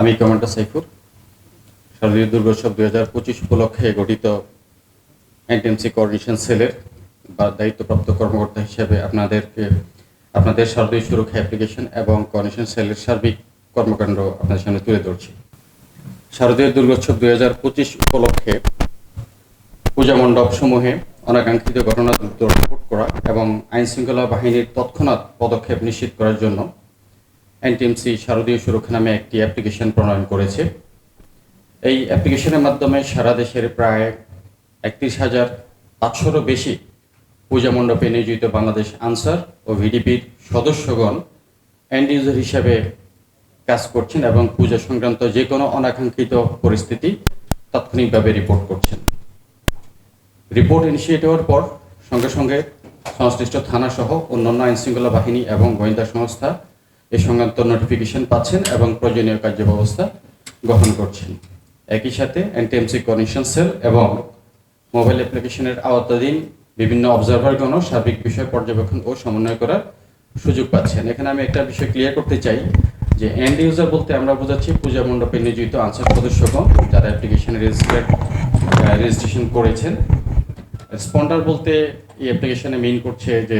আমি কমান্ডার সাইফুর শারদীয় দুর্গোৎসব দুই হাজার পঁচিশ উপলক্ষে গঠিত এনটিএমসি কোঅর্ডিনেশন সেলের বা দায়িত্বপ্রাপ্ত কর্মকর্তা হিসেবে আপনাদেরকে, আপনাদের শারদীয় সুরক্ষা অ্যাপ্লিকেশন এবং কোঅর্ডিনেশন সেলের সার্বিক কর্মকাণ্ড আপনাদের সামনে তুলে ধরছি। শারদীয় দুর্গোৎসব দুই হাজার পঁচিশ উপলক্ষে পূজা মণ্ডপ সমূহে অনাকাঙ্ক্ষিত ঘটনা দ্রুত রিপোর্ট করা এবং আইনশৃঙ্খলা বাহিনীর তৎক্ষণাৎ পদক্ষেপ নিশ্চিত করার জন্য এনটিএমসি শারদীয় সুরক্ষা নামে একটি অ্যাপ্লিকেশন প্রণয়ন করেছে। এই অ্যাপ্লিকেশনের মাধ্যমে সারা দেশের প্রায় একত্রিশ হাজার পাঁচশোরও বেশি পূজা মণ্ডপে নিয়োজিত বাংলাদেশ আনসার ও ভিডিপির সদস্যগণ এন্ড ইউজার হিসেবে কাজ করছেন এবং পূজা সংক্রান্ত যে কোনো অনাকাঙ্ক্ষিত পরিস্থিতি তাৎক্ষণিকভাবে রিপোর্ট করছেন। রিপোর্ট ইনিশিয়েট হওয়ার পর সঙ্গে সঙ্গে সংশ্লিষ্ট থানা সহ অন্যান্য আইনশৃঙ্খলা বাহিনী এবং গোয়েন্দা সংস্থা এ সংক্রান্ত নোটিফিকেশন পাচ্ছেন এবং প্রয়োজনীয় কার্যব্যবস্থা গ্রহণ করছেন। একই সাথে এনটিএমসি কনেকশন সেল এবং মোবাইল অ্যাপ্লিকেশনের আওতাধীন বিভিন্ন অবজারভারগণও সার্বিক বিষয় পর্যবেক্ষণ ও সমন্বয় করার সুযোগ পাচ্ছেন। এখানে আমি একটা বিষয় ক্লিয়ার করতে চাই যে এন্ড ইউজার বলতে আমরা বোঝাচ্ছি পূজা মণ্ডপে নিয়োজিত আনসার সদস্যগণ যারা অ্যাপ্লিকেশন রেজিস্ট্রেড রেজিস্ট্রেশন করেছেন। স্পন্ডার বলতে এই অ্যাপ্লিকেশনে মিন করছে যে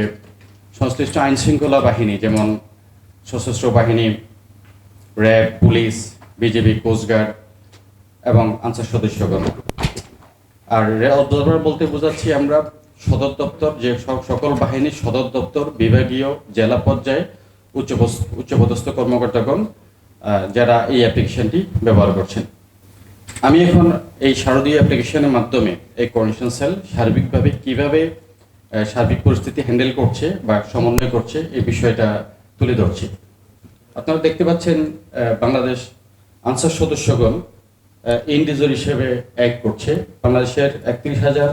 সংশ্লিষ্ট আইন শৃঙ্খলা বাহিনী, যেমন সশস্ত্র বাহিনী, RAB, police, BJP coast guard এবং আনসার সদস্যগণ। আর অবজারভার বলতে বোঝাচ্ছি আমরা সদর দপ্তর, যে সব সকল বাহিনীর সদর দপ্তর, বিভাগীয়, জেলা পর্যায়ে উচ্চপদস্থ কর্মকর্তাগণ যারা এই অ্যাপ্লিকেশনটি ব্যবহার করছেন। আমি এখন এই শারদীয় অ্যাপ্লিকেশনের মাধ্যমে এই কন্ডিশন সেল সার্বিকভাবে কীভাবে সার্বিক পরিস্থিতি হ্যান্ডেল করছে বা সমন্বয় করছে এই বিষয়টা তুলে ধরছি। আপনারা দেখতে পাচ্ছেন বাংলাদেশ আনসার সদস্যগণ ইন্ডিজর হিসেবে এক করছে। বাংলাদেশের একত্রিশ হাজার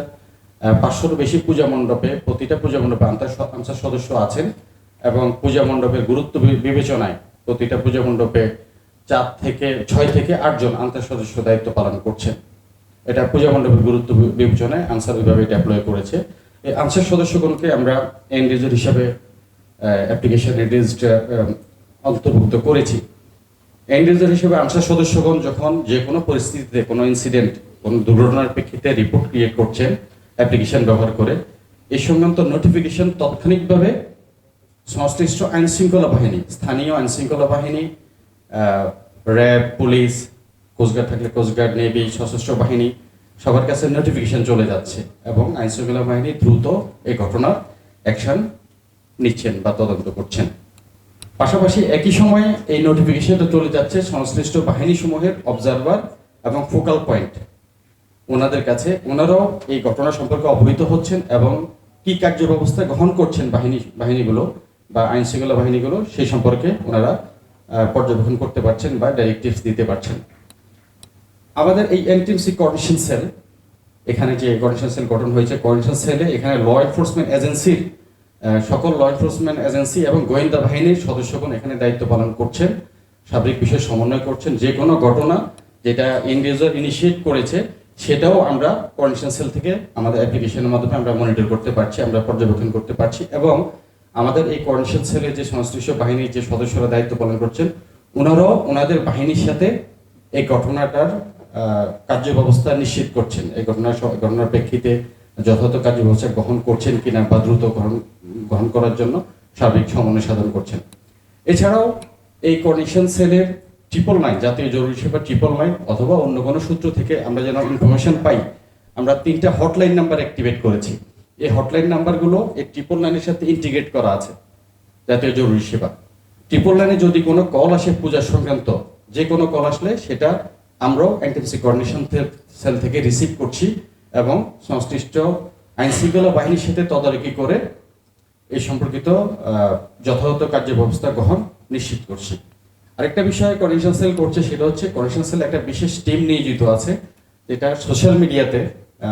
পাঁচশোর বেশি পূজা মণ্ডপে প্রতিটা পূজা মণ্ডপে আনসার সদস্য আছেন এবং পূজা মণ্ডপের গুরুত্ব বিবেচনায় প্রতিটা পূজা মণ্ডপে চার থেকে, ছয় থেকে আটজন আনসার সদস্য দায়িত্ব পালন করছেন। এটা পূজা মণ্ডপের গুরুত্ব বিবেচনায় আনসার বিভাগে ডেপ্লয় করেছে। এই আনসার সদস্যগণকে আমরা এন্ডিজর হিসাবে অ্যাপ্লিকেশনে রেজিস্টার অন্তর্ভুক্ত করেছি। এন্ডিজর হিসেবে আনসার সদস্যগণ যখন যে কোনো পরিস্থিতিতে, কোনো ইনসিডেন্ট কোনো দুর্ঘটনার প্রেক্ষিতে রিপোর্ট ক্রিয়েট করছেন অ্যাপ্লিকেশন ব্যবহার করে এই সংক্রান্ত নোটিফিকেশন তাৎক্ষণিকভাবে সংশ্লিষ্ট আইন শৃঙ্খলা বাহিনী, স্থানীয় আইন শৃঙ্খলা বাহিনী র্যাব, পুলিশ কোস্টগার্ড থাকলে কোস্টগার্ড নেভি সশস্ত্র বাহিনী, সবার কাছে নোটিফিকেশন চলে যাচ্ছে এবং আইন শৃঙ্খলা বাহিনী দ্রুত এই ঘটনার অ্যাকশন নিচ্ছেন বা তদন্ত করছেন। পাশাপাশি একই সময়ে এই নোটিফিকেশনটা চলে যাচ্ছে সংশ্লিষ্ট বাহিনী সমূহের অবজারভার এবং ফোকাল পয়েন্ট ওনাদের কাছে ওনারাও এই ঘটনা সম্পর্কে অবহিত হচ্ছেন এবং কি কার্য ব্যবস্থা গ্রহণ করছেন বাহিনী, বাহিনীগুলো বা আইন শৃঙ্খলা বাহিনীগুলো সেই সম্পর্কে ওনারা পর্যবেক্ষণ করতে পারছেন বা ডাইরেক্টিভস দিতে পারছেন। আমাদের এই এনটিএমসি কোঅর্ডিনেশন সেল এখানে যে কোঅর্ডিনেশন সেল গঠন হয়েছে কোঅর্ডিনেশন সেলে এখানে ল এনফোর্সমেন্ট এজেন্সির সকল ল এনফোর্সমেন্ট এজেন্সি এবং গোয়েন্দা বাহিনীর সদস্যগণ এখানে দায়িত্ব পালন করছেন সার্বিক বিষয়ে সমন্বয় করছেন। যে কোনো ঘটনা যেটা ইন্ডিভিজুয়াল ইনিশিয়েট করেছে, সেটাও আমরা কোঅর্ডিনেশন সেল থেকে আমাদের অ্যাপ্লিকেশনের মাধ্যমে আমরা মনিটর করতে পারছি, আমরা পর্যবেক্ষণ করতে পারছি এবং আমাদের এই কোঅর্ডিনেশন সেলের যে সংশ্লিষ্ট বাহিনীর যে সদস্যরা দায়িত্ব পালন করছেন ওনারাও ওনাদের বাহিনীর সাথে এই ঘটনাটার কার্য ব্যবস্থা নিশ্চিত করছেন। এই ঘটনার ঘটনার প্রেক্ষিতে যথাযথ কার্য ব্যবস্থা গ্রহণ করছেন কিনা বা দ্রুত গ্রহণ গ্রহণ করার জন্য সার্বিক সমন্বয় সাধন করছেন। এছাড়াও এই কন্ডিশন সেলের ট্রিপল নাইন জাতীয় জরুরি সেবা ট্রিপল নাইন অথবা অন্য কোনো সূত্র থেকে আমরা যেন ইনফরমেশন পাই, আমরা তিনটা হটলাইন নাম্বার অ্যাক্টিভেট করেছি। এই হটলাইন নাম্বারগুলো এই ট্রিপল নাইনের সাথে ইন্টিগ্রেট করা আছে, জাতীয় জরুরি সেবা। ট্রিপল লাইনে যদি কোনো কল আসে পূজা সংক্রান্ত, যে কোনো কল আসলে সেটা আমরাও এনটিএমসি কোঅর্ডিনেশন সেল থেকে রিসিভ করছি এবং সংশ্লিষ্ট আইন শৃঙ্খলা বাহিনীর সাথে তদারকি করে এই সম্পর্কিত যথাযথ কার্য ব্যবস্থা গ্রহণ নিশ্চিত করছি। আরেকটা বিষয় কোঅর্ডিনেশন সেল করছে সেটা হচ্ছে কোঅর্ডিনেশন সেল একটা বিশেষ টিম নিয়োজিত আছে, যেটা সোশ্যাল মিডিয়াতে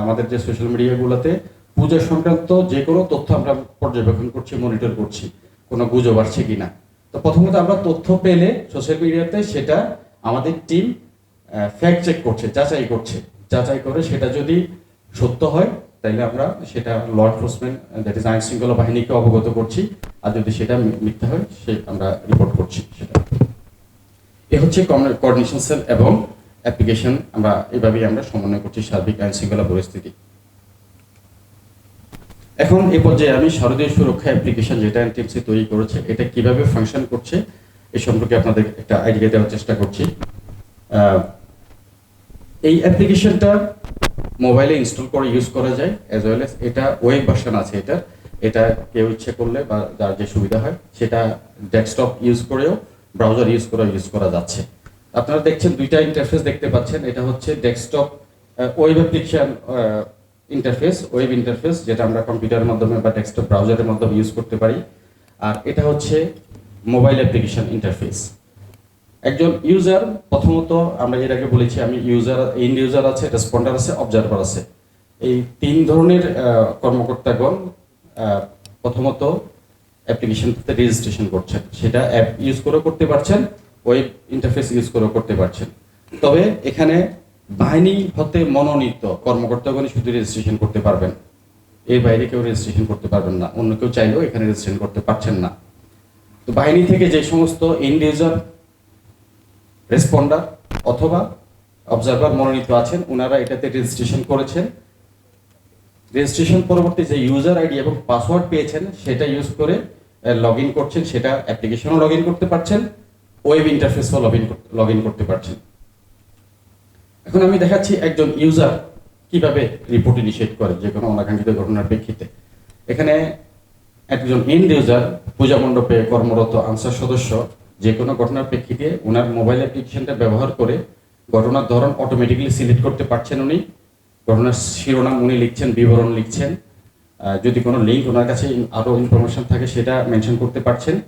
আমাদের যে সোশ্যাল মিডিয়াগুলোতে পূজা সংক্রান্ত যে কোনো তথ্য আমরা পর্যবেক্ষণ করছি মনিটর করছি, কোনো গুজব আসছে কিনা। তো প্রথমত আমরা তথ্য পেলে সোশ্যাল মিডিয়াতে সেটা আমাদের টিম ফ্যাক্ট চেক করছে, যাচাই করছে। যাচাই করে সেটা যদি সত্য হয় তাহলে আমরা সেটা ল এনফোর্সমেন্ট দ্যাট ইজ আইন শৃঙ্খলা বাহিনীকে অবগত করছি, আর যদি সেটা মিথ্যা হয়, সে আমরা রিপোর্ট করছি সেটা। এ হচ্ছে কোঅর্ডিনেশন সেল এবং অ্যাপ্লিকেশন আমরা এভাবেই আমরা সমন্বয় করছি সার্বিক আইন শৃঙ্খলা পরিস্থিতি। এখন এই পর্যায়ে আমি শারদীয় সুরক্ষা অ্যাপ্লিকেশন যেটা এনটিএমসি তৈরি করেছে, এটা কীভাবে ফাংশন করছে, এ সম্পর্কে আপনাদের একটা আইডিয়া দেওয়ার চেষ্টা করছি। এই অ্যাপ্লিকেশনটা মোবাইলে ইনস্টল করে ইউজ করা যায় অ্যাজ ওয়েল এস এটা ওয়েব ভার্সন আছে এটা এটা কেউ ইচ্ছে করলে বা যার যে সুবিধা হয়, সেটা ডেস্কটপ ইউজ করেও ব্রাউজার ইউজ করে ইউজ করা যাচ্ছে। আপনারা দেখছেন দুইটা ইন্টারফেস দেখতে পাচ্ছেন, এটা হচ্ছে desktop web application interface web interface যেটা আমরা কম্পিউটারের মাধ্যমে বা ডেস্কটপ ব্রাউজারের মাধ্যমে ইউজ করতে পারি। আর এটা হচ্ছে মোবাইল অ্যাপ্লিকেশন ইন্টারফেস একজন ইউজার প্রথমত আমরা এর আগে বলেছি, আমি ইউজার ইন ইউজার আছে রেসপন্ডার আছে অবজারভার আছে। এই তিন ধরনের কর্মকর্তাগণ প্রথমত অ্যাপ্লিকেশনটাতে রেজিস্ট্রেশন করছেন। সেটা অ্যাপ ইউজ করে করতে পারছেন ওয়েব ইন্টারফেস ইউজ করে করতে পারছেন। তবে এখানে বাহিনী হতে মনোনীত কর্মকর্তাগণই শুধু রেজিস্ট্রেশন করতে পারবেন। এর বাইরে কেউ রেজিস্ট্রেশন করতে পারবেন না। অন্য কেউ চাইলেও এখানে রেজিস্ট্রেশন করতে পারছেন না। তো বাহিনী থেকে যে সমস্ত ইন্ড ইউজার রেসপন্ডার অথবা অবজারভার মনোনীত আছেন ওনারা এটাতে রেজিস্ট্রেশন করেছেন। রেজিস্ট্রেশন পরবর্তী যে ইউজার আইডি এবং পাসওয়ার্ড পেয়েছেন, সেটা ইউজ করে লগ ইন করছেন, সেটা অ্যাপ্লিকেশনও লগ ইন করতে পারছেন ওয়েব ইন্টারফেসও লগ ইন লগ ইন করতে পারছেন। এখন আমি দেখাচ্ছি একজন ইউজার কীভাবে রিপোর্ট ইনিশিয়েট করে, যে কোনো অনাকাঙ্ক্ষিত ঘটনার প্রেক্ষিতে। এখানে একজন এন্ড ইউজার পূজা মণ্ডপে কর্মরত আনসার সদস্য যে কোনো ঘটনার প্রেক্ষিতে ওনার মোবাইল অ্যাপ্লিকেশনটা ব্যবহার করে ঘটনার ধরন অটোমেটিক্যালি সিলেক্ট করতে পারছেন উনি। ঘটনার শিরোনাম উনি লিখছেন, বিবরণ লিখছেন। যদি কোনো লিঙ্ক ওনার কাছে আরও ইনফরমেশন থাকে সেটা মেনশন করতে পারছেন।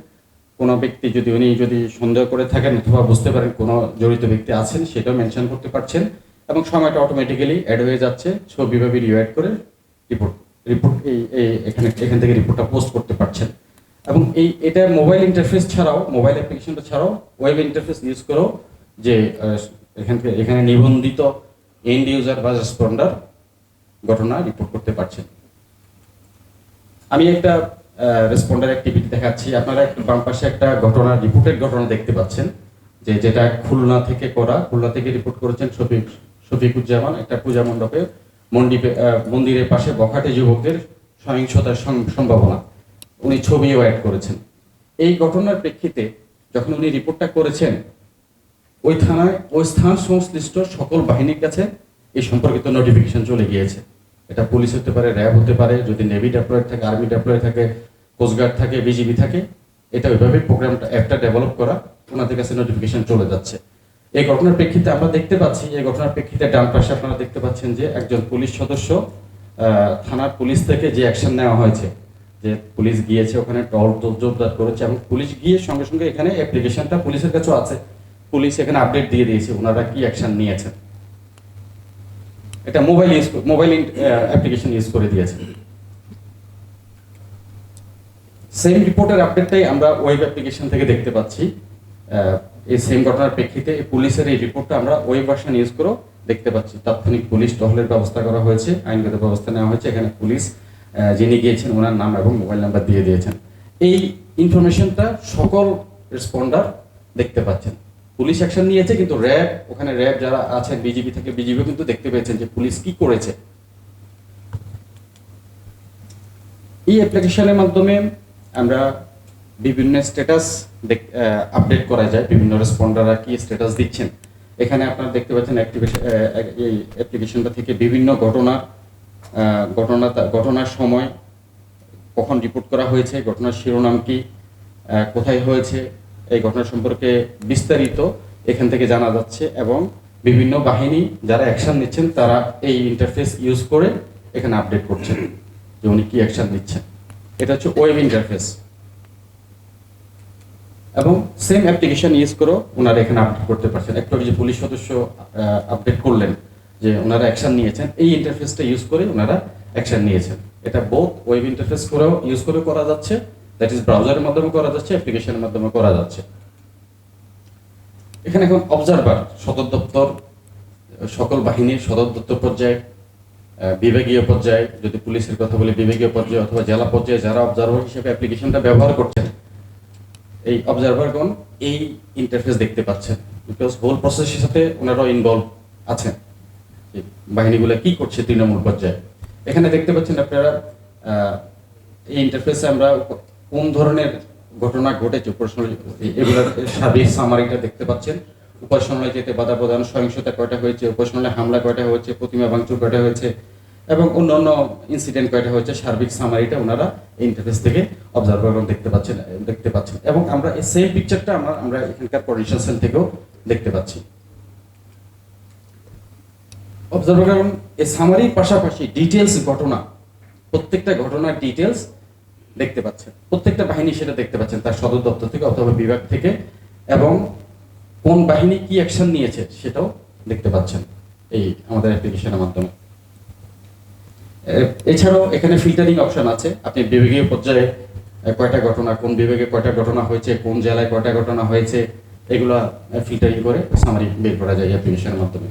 কোনো ব্যক্তি যদি উনি যদি সন্দেহ করে থাকেন অথবা বুঝতে পারেন কোনো জড়িত ব্যক্তি আছেন, সেটাও মেনশন করতে পারছেন এবং সময়টা অটোমেটিক্যালি অ্যাড হয়ে যাচ্ছে। ছবি বা ভিডিও অ্যাড করে রিপোর্ট রিপোর্ট এই- এখানে, এখান থেকে রিপোর্টটা পোস্ট করতে পারছেন। এবং এই, এটা মোবাইল ইন্টারফেস ছাড়াও মোবাইল অ্যাপ্লিকেশনটা ছাড়াও ওয়েব ইন্টারফেস ইউজ করেও যে এখান থেকে, এখানে নিবন্ধিত এন্ড ইউজার বা রেসপন্ডার ঘটনা রিপোর্ট করতে পারছেন। আমি একটা রেসপন্ডার অ্যাক্টিভিটি দেখাচ্ছি। আপনারা একটু বাম পাশে একটা ঘটনা রিপোর্টের ঘটনা দেখতে পাচ্ছেন। যে, যেটা খুলনা থেকে করা, খুলনা থেকে রিপোর্ট করেছেন শফিক, শফিকুজ্জামান, একটা পূজা মণ্ডপে, মন্ডিপে মন্দিরের পাশে বখাটে যুবকদের সহিংসতার সম্ভাবনা। উনি ছবিও অ্যাড করেছেন। এই ঘটনার প্রেক্ষিতে যখন উনি রিপোর্টটা করেছেন, ওই থানায়, ওই স্থান সংশ্লিষ্ট সকল বাহিনীর কাছে এই সম্পর্কিত নোটিফিকেশন চলে গিয়েছে। এটা পুলিশ হতে পারে, র্যাব হতে পারে, যদি নেভি ডেপ্লয়েড থাকে আর্মি ডেপ্লয়েড থাকে কোস্টগার্ড থাকে বিজিবি থাকে, এটা ওইভাবে প্রোগ্রামটা অ্যাপটা ডেভেলপ করা ওনাদের কাছে নোটিফিকেশন চলে যাচ্ছে। এই ঘটনার প্রেক্ষিতে আমরা দেখতে পাচ্ছি, এই ঘটনার প্রেক্ষিতে ডান পাশে আপনারা দেখতে পাচ্ছেন যে একজন পুলিশ সদস্য থানার পুলিশ থেকে যে অ্যাকশন নেওয়া হয়েছে যে পুলিশ গিয়েছে, ওখানে টল জোরদার করেছে এবং পুলিশ গিয়ে সঙ্গে সঙ্গে এখানে অ্যাপ্লিকেশনটা পুলিশের কাছেও আছে। পুলিশ এখানে আপডেট দিয়ে দিয়েছে, ওনারা কি অ্যাকশন নিয়েছেন। এটা mobile use mobile application use করে দিয়েছে। সেম রিপোর্টের আপডেটটাই আমরা ওয়েব অ্যাপ্লিকেশন থেকে দেখতে পাচ্ছি। এই সেম ঘটনার প্রেক্ষিতে পুলিশের এই রিপোর্টটা আমরা ওয়েব ভার্সন ইউজ করেও দেখতে পাচ্ছি। তাৎক্ষণিক পুলিশ টহলের ব্যবস্থা করা হয়েছে, আইনগত ব্যবস্থা নেওয়া হয়েছে। এখানে পুলিশ যিনি গিয়েছেন, ওনার নাম এবং মোবাইল নাম্বার দিয়ে দিয়েছেন। এই ইনফরমেশনটা সকল রেসপন্ডার দেখতে পাচ্ছেন। পুলিশ অ্যাকশন নিয়েছে, কিন্তু র্যাব, ওখানে র্যাব যারা আছেন বিজিবি থেকে বিজিবিও কিন্তু দেখতে পেয়েছেন যে পুলিশ কি করেছে। এই অ্যাপ্লিকেশনের মাধ্যমে আমরা বিভিন্ন স্ট্যাটাস আপডেট করা যায়। বিভিন্ন রেসপন্ডাররা কি স্ট্যাটাস দিচ্ছেন। এখানে আপনারা দেখতে পাচ্ছেন অ্যাক্টিভেশন এই অ্যাপ্লিকেশনটা থেকে বিভিন্ন ঘটনা ঘটনা ঘটনার সময় কখন রিপোর্ট করা হয়েছে, ঘটনার শিরোনাম কি কোথায় হয়েছে, এই ঘটনা সম্পর্কে বিস্তারিত এখান থেকে জানা যাচ্ছে এবং বিভিন্ন বাহিনী যারা অ্যাকশন নিচ্ছেন তারা এই ইন্টারফেস ইউজ করে এখানে আপডেট করছেন যে উনি কি অ্যাকশন নিচ্ছেন। এটা হচ্ছে ওয়েব ইন্টারফেস এবং সেম অ্যাপ্লিকেশন ইউজ করেও ওনারা এখানে আপডেট করতে পারছেন। একটু যে পুলিশ সদস্য আপডেট করলেন। যে ওনারা অ্যাকশন নিয়েছেন, এই ইন্টারফেসটা ইউজ করে ওনারা অ্যাকশন নিয়েছেন। এটা বোথ ওয়েব ইন্টারফেস করেও ইউজ করে করা যাচ্ছে দ্যাট ইজ ব্রাউজারের মাধ্যমে করা যাচ্ছে অ্যাপ্লিকেশনের মাধ্যমে করা যাচ্ছে। এখানে এখন অবজারভার সদর দপ্তর, সকল বাহিনীর সদর দপ্তর পর্যায়ে বিভাগীয় পর্যায়ে, যদি পুলিশের কথা বলি, বিভাগীয় পর্যায়ে অথবা জেলা পর্যায়ে যারা অবজারভার হিসেবে অ্যাপ্লিকেশনটা ব্যবহার করছেন, এই অবজারভারগণ এই ইন্টারফেস দেখতে পাচ্ছেন। বিকজ হোল প্রসেসের সাথে ওনারাও ইনভলভ আছেন। বাহিনীগুলো কি করছে তৃণমূল পর্যায়ে। এখানে দেখতে পাচ্ছেন আপনারা এই ইন্টারফেসে আমরা কোন ধরনের ঘটনা ঘটেছে উপাসনালয় এগুলোর সার্বিক সামারিটা দেখতে পাচ্ছেন। উপাসনালয় যেতে বাধা প্রদান, সহিংসতা কয়টা হয়েছে, উপাসনালয় হামলা কয়টা হয়েছে, প্রতিমা ভাঙচুর কয়টা হয়েছে, এবং অন্যান্য ইনসিডেন্ট কয়টা হয়েছে, সার্বিক সামারিটা ওনারা ইন্টারফেস থেকে অবজারভার দেখতে পাচ্ছেন দেখতে পাচ্ছেন। এবং আমরা এই সেম পিকচারটা আমরা আমরা এখানকার কোঅর্ডিনেশন সেল থেকেও দেখতে পাচ্ছি। অবজারভার এই সামারির পাশাপাশি ডিটেলস ঘটনা, প্রত্যেকটা ঘটনার ডিটেলস দেখতে পাচ্ছেন। প্রত্যেকটা বাহিনী সেটা দেখতে পাচ্ছেন, তার সদর দপ্তর থেকে অথবা বিভাগ থেকে, এবং কোন বাহিনী কি অ্যাকশন নিয়েছে সেটাও দেখতে পাচ্ছেন এই আমাদের অ্যাপ্লিকেশনের মাধ্যমে। এছাড়াও এখানে ফিল্টারিং অপশন আছে। আপনি বিভাগীয় পর্যায়ে কয়টা ঘটনা, কোন বিভাগে কয়টা ঘটনা হয়েছে, কোন জেলায় কয়টা ঘটনা হয়েছে, এগুলো ফিল্টারিং করে সামারি বের করা যায় অ্যাপ্লিকেশনের মাধ্যমে।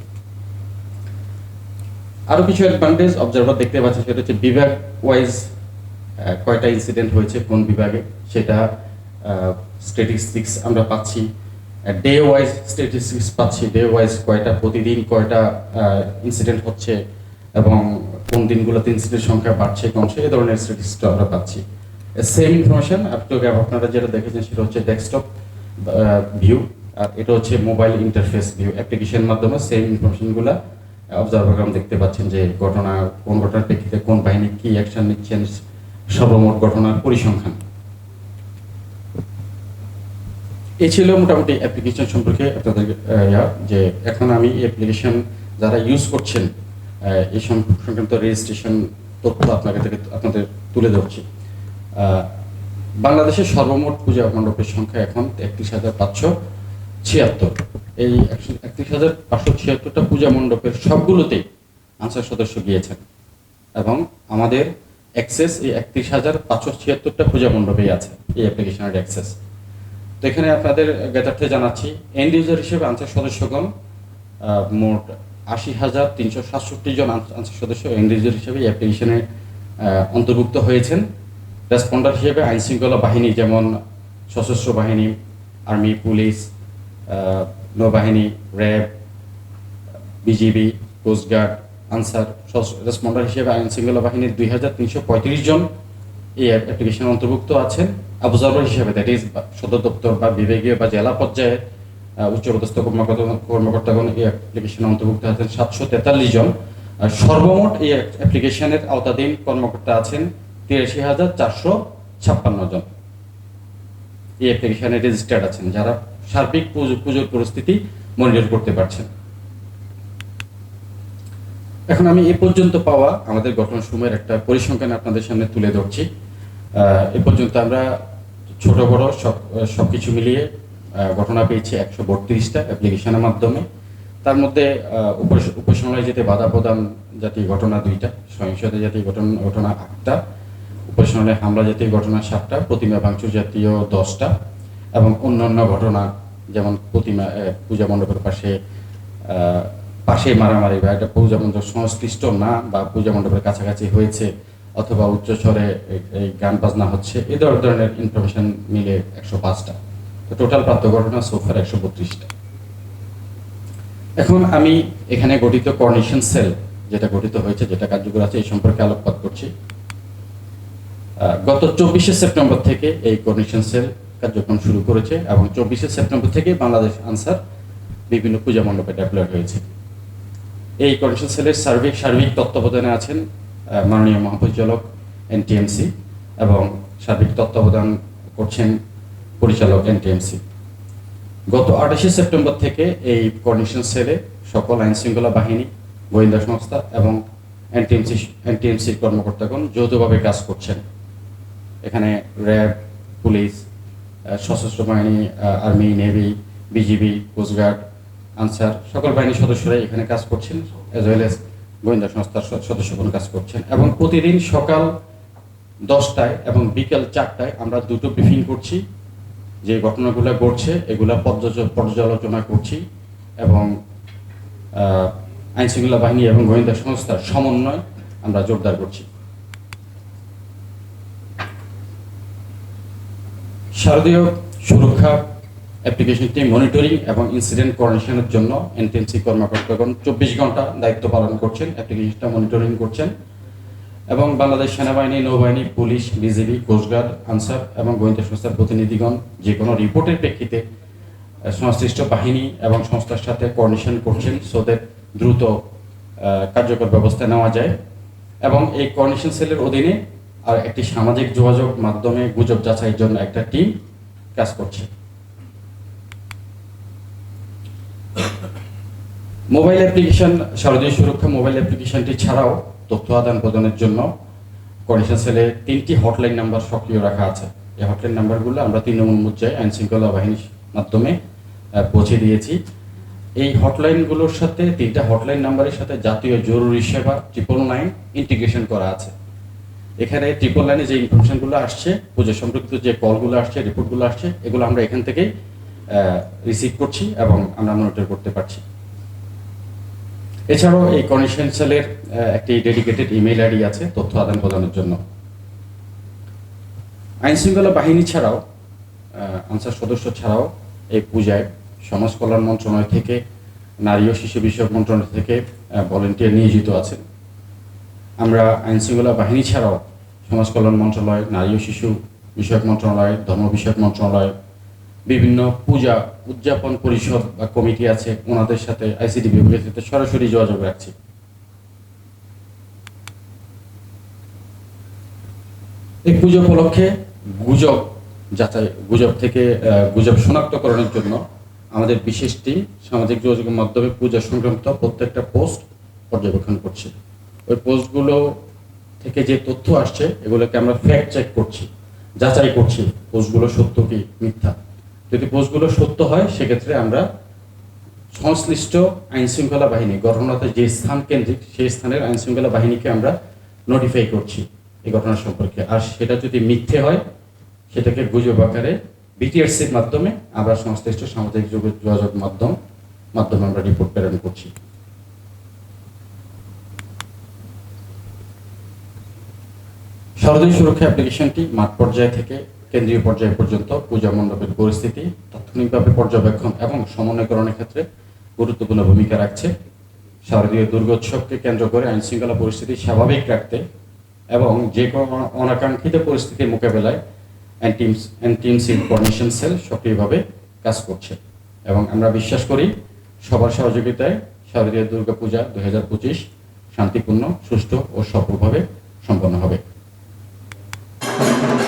আরও কিছু অ্যাডভান্টেজ অবজারভার দেখতে পাচ্ছেন, সেটা হচ্ছে বিভাগ ওয়াইজ কয়টা ইনসিডেন্ট হয়েছে, কোন বিভাগে, সেটা স্ট্যাটিস্টিক্স আমরা পাচ্ছি। ডে ওয়াইজ স্ট্যাটিস্টিক্স পাচ্ছি ডে ওয়াইজ কয়টা, প্রতিদিন কয়টা ইনসিডেন্ট হচ্ছে এবং কোন দিনগুলোতে ইনসিডেন্ট সংখ্যা বাড়ছে কমছে এই ধরনের স্ট্যাটিস্টিক্স আমরা পাচ্ছি। সেম ইনফরমেশন আপনারা যেটা দেখেছেন, সেটা হচ্ছে ডেস্কটপ ভিউ আর এটা হচ্ছে মোবাইল ইন্টারফেস ভিউ অ্যাপ্লিকেশন মাধ্যমে সেম ইনফরমেশনগুলো অবজারভার দেখতে পাচ্ছেন যে ঘটনা কোন ঘটনার প্রেক্ষিতে কোন বাহিনী কি অ্যাকশন নিচ্ছেন সর্বমোট ঘটনার পরিসংখ্যান। এই ছিল মোটামুটি অ্যাপ্লিকেশন সম্পর্কে আপনাদের যে এখন আমি অ্যাপ্লিকেশন যারা ইউজ করছেন এই সংক্রান্ত রেজিস্ট্রেশন তথ্য আপনাকে থেকে আপনাদের তুলে ধরছি। বাংলাদেশের সর্বমোট পূজা মণ্ডপের সংখ্যা এখন একত্রিশ হাজার পাঁচশো ছিয়াত্তর। এই একত্রিশ হাজার পাঁচশো ছিয়াত্তরটা পূজা মণ্ডপের সবগুলোতেই আনসার সদস্য গিয়েছেন। এবং আমাদের অ্যাক্সেস এই একত্রিশ হাজার পাঁচশো ছিয়াত্তরটা পূজা মণ্ডপেই আছে, এই অ্যাপ্লিকেশনের অ্যাক্সেস তো এখানে আপনাদের জ্ঞাতার্থে জানাচ্ছি এন্ড ইউজার হিসেবে আনসার সদস্যগণ মোট আশি হাজার তিনশো সাতষট্টি জন আনসার সদস্য এন্ড ইউজার হিসেবে এই অ্যাপ্লিকেশনে অন্তর্ভুক্ত হয়েছেন। রেসপন্ডার হিসেবে আইনশৃঙ্খলা বাহিনী যেমন সশস্ত্র বাহিনী আর্মি পুলিশ নৌবাহিনী, RAB, BGB coastguard Ansar responder হিসেবে আইন শৃঙ্খলা বাহিনীর দুই হাজার তিনশো পঁয়ত্রিশ জন এই অ্যাপ্লিকেশন অন্তর্ভুক্ত আছেন। অবজারভার হিসেবে দ্যাট ইজ সদর দপ্তর বা বিভাগীয় বা জেলা পর্যায়ে উচ্চপদস্থ কর্মকর্তা কর্মকর্তাগণ এই অ্যাপ্লিকেশনে অন্তর্ভুক্ত আছেন সাতশো তেতাল্লিশ জন। সর্বমোট এই অ্যাপ্লিকেশনের আওতাধীন কর্মকর্তা আছেন তিরাশি হাজার চারশো ছাপ্পান্ন জন। এই অ্যাপ্লিকেশনে রেজিস্টার্ড আছেন। যারা সার্বিক পুজোর পরিস্থিতি মনিটর করতে পারছেন। এখন আমি এ পর্যন্ত পাওয়া আমাদের গঠন সময়ের একটা পরিসংখ্যান আপনাদের সামনে তুলে ধরছি। এ পর্যন্ত আমরা ছোট, বড় সব সবকিছু মিলিয়ে ঘটনা পেয়েছি একশো বত্রিশটা অ্যাপ্লিকেশনের মাধ্যমে। তার মধ্যে উপসংহারে যেতে বাধা প্রদান জাতীয় ঘটনা দুইটা, সহিংসতা জাতীয় ঘটনা ঘটনা আটটা, উপসংহারে হামলা জাতীয় ঘটনা সাতটা, প্রতিমা ভাঙচুর জাতীয় দশটা এবং অন্যান্য ঘটনা, যেমন প্রতিমা পূজা মণ্ডপের পাশে পাশে মারামারি বা একটা পূজা মণ্ডপ সংশ্লিষ্ট না বা পূজা মণ্ডপের কাছাকাছি হয়েছে অথবা উচ্চস্বরে এই- গান বাজনা হচ্ছে ধর- ধরনের ইনফরমেশন মিলে একশো পাঁচটা। তো টোটাল প্রাপ্ত ঘটনা সোফার একশো বত্রিশটা। এখন আমি এখানে গঠিত কর্নিশন সেল যেটা গঠিত হয়েছে, যেটা কার্যকর আছে, এই সম্পর্কে আলোকপাত করছি। গত চব্বিশে সেপ্টেম্বর থেকে এই কর্নিশন সেল কার্যক্রম শুরু করেছে এবং চব্বিশে সেপ্টেম্বর থেকে বাংলাদেশ আনসার বিভিন্ন পূজা মণ্ডপে ডেভেলপ হয়েছে। এই কর্নিশন সেলের সার্বিক সার্বিক তত্ত্বাবধানে আছেন মাননীয় মহাপরিচালক এনটিএমসি এবং সার্বিক তত্ত্বাবধান করছেন পরিচালক এনটিএমসি। গত আঠাশে সেপ্টেম্বর থেকে এই কর্নিশন সেলে সকল আইন শৃঙ্খলা বাহিনী, গোয়েন্দা সংস্থা এবং এনটিএমসি, এনটিএমসির কর্মকর্তাগণ যৌথভাবে কাজ করছেন। এখানে র্যাব, পুলিশ সশস্ত্র বাহিনী army navy BGB coastguard Ansar সকল বাহিনীর সদস্যরাই এখানে কাজ করছেন এজ ওয়েল এস গোয়েন্দা সংস্থার সদস্যগণ কাজ করছেন। এবং প্রতিদিন সকাল দশটায় এবং বিকেল চারটায় আমরা দুটো ব্রিফিং করছি যে ঘটনাগুলো ঘটছে এগুলা পর্যালোচ- পর্যালোচনা করছি এবং আহ, আইন শৃঙ্খলা বাহিনী এবং গোয়েন্দা সংস্থার সমন্বয় আমরা জোরদার করছি। শারদীয় সুরক্ষা অ্যাপ্লিকেশনটি মনিটরিং এবং ইনসিডেন্ট কোঅর্ডিনেশনের জন্য এনটিএমসি কর্মকর্তাগণ চব্বিশ ঘণ্টা দায়িত্ব পালন করছেন অ্যাপ্লিকেশনটা মনিটরিং করছেন এবং বাংলাদেশ সেনাবাহিনী, নৌবাহিনী, পুলিশ, বিজিবি কোস্টগার্ড আনসার এবং গোয়েন্দা সংস্থার প্রতিনিধিগণ যে কোনো রিপোর্টের প্রেক্ষিতে সংশ্লিষ্ট বাহিনী এবং সংস্থার সাথে কোঅর্ডিনেশন করছেন সোদের দ্রুত কার্যকর ব্যবস্থা নেওয়া যায় এবং এই কোঅর্ডিনেশন সেলের অধীনে আর একটি সামাজিক যোগাযোগ মাধ্যমে গুজব যাচাইয়ের জন্য একটা টিম কাজ করছে। মোবাইল অ্যাপ্লিকেশন, শারদীয় সুরক্ষা মোবাইল অ্যাপ্লিকেশনটি ছাড়াও তথ্য আদান প্রদানের জন্য কন্ডিশন সেলে তিনটি হটলাইন নাম্বার সক্রিয় রাখা আছে। এই হটলাইন নাম্বারগুলো আমরা তৃণমূল মুদ্রায় আইন শৃঙ্খলা বাহিনীর মাধ্যমে পৌঁছে দিয়েছি। এই হটলাইনগুলোর সাথে তিনটা হটলাইন নাম্বারের সাথে জাতীয় জরুরি সেবা ট্রিপল নাইন ইন্টিগ্রেশন করা আছে। এখানে ট্রিপল লাইনে যে ইনফরমেশনগুলো আসছে, পুজো সম্পর্কিত যে কলগুলো আসছে রিপোর্টগুলো আসছে, এগুলো আমরা এখান থেকেই রিসিভ করছি এবং আমরা মনিটর করতে পারছি। এছাড়াও এই কন্ডিশন সেলের একটি ডেডিকেটেড ইমেল আইডি আছে, তথ্য আদান প্রদানের জন্য। আইন শৃঙ্খলা বাহিনী ছাড়াও আনসার সদস্য ছাড়াও এই পূজায় সমাজ কল্যাণ মন্ত্রণালয় থেকে নারী ও শিশু বিষয়ক মন্ত্রণালয় থেকে ভলেন্টিয়ার নিয়োজিত আছেন। আমরা আইন শৃঙ্খলা বাহিনী ছাড়াও সমাজ কল্যাণ মন্ত্রণালয়, নারী ও শিশু বিষয়ক মন্ত্রণালয়, ধর্ম বিষয়ক মন্ত্রণালয়, বিভিন্ন পূজা উদযাপন পরিষদ বা কমিটি আছে, ওনাদের সাথে আইসিডি বিভাগের সাথে সরাসরি যোগাযোগ রাখছি। এই পুজো উপলক্ষে গুজব যাচাই, গুজব থেকে গুজব শনাক্তকরণের জন্য আমাদের বিশেষ টিম সামাজিক যোগাযোগের মাধ্যমে পূজা সংক্রান্ত প্রত্যেকটা পোস্ট পর্যবেক্ষণ করছে। ওই পোস্টগুলো থেকে যে তথ্য আসছে, এগুলোকে আমরা ফ্যাক্ট চেক করছি, যাচাই করছি, পোস্টগুলো সত্য কি মিথ্যা। যদি পোস্টগুলো সত্য হয়, সেক্ষেত্রে আমরা সংশ্লিষ্ট আইন শৃঙ্খলা বাহিনী ঘটনাতে যে স্থান কেন্দ্রিক, সেই স্থানের আইন শৃঙ্খলা বাহিনীকে আমরা নোটিফাই করছি এই ঘটনা সম্পর্কে। আর সেটা যদি মিথ্যে হয়, সেটাকে গুজব আকারে বিটিআরসির মাধ্যমে আমরা সংশ্লিষ্ট সামাজিক যোগ- যোগাযোগ মাধ্যম, মাধ্যমে আমরা রিপোর্ট প্রেরণ করছি। শারদীয় সুরক্ষা অ্যাপ্লিকেশনটি মাঠ পর্যায় থেকে কেন্দ্রীয় পর্যায় পর্যন্ত পূজা মণ্ডপের পরিস্থিতি, তাৎক্ষণিকভাবে পর্যবেক্ষণ এবং সমন্বয়করণের ক্ষেত্রে গুরুত্বপূর্ণ ভূমিকা রাখছে। শারদীয় দুর্গোৎসবকে কেন্দ্র করে আইন শৃঙ্খলা পরিস্থিতি স্বাভাবিক রাখতে এবং যে কোনো অনাকাঙ্ক্ষিত পরিস্থিতির মোকাবেলায় অ্যান্টিমস অ্যান্টিমসি কোঅর্ডিনেশন সেল সক্রিয়ভাবে কাজ করছে এবং আমরা বিশ্বাস করি সবার সহযোগিতায় শারদীয় দুর্গাপূজা দুই হাজার পঁচিশ শান্তিপূর্ণ, সুষ্ঠু ও সফলভাবে সম্পন্ন হবে। Thank you.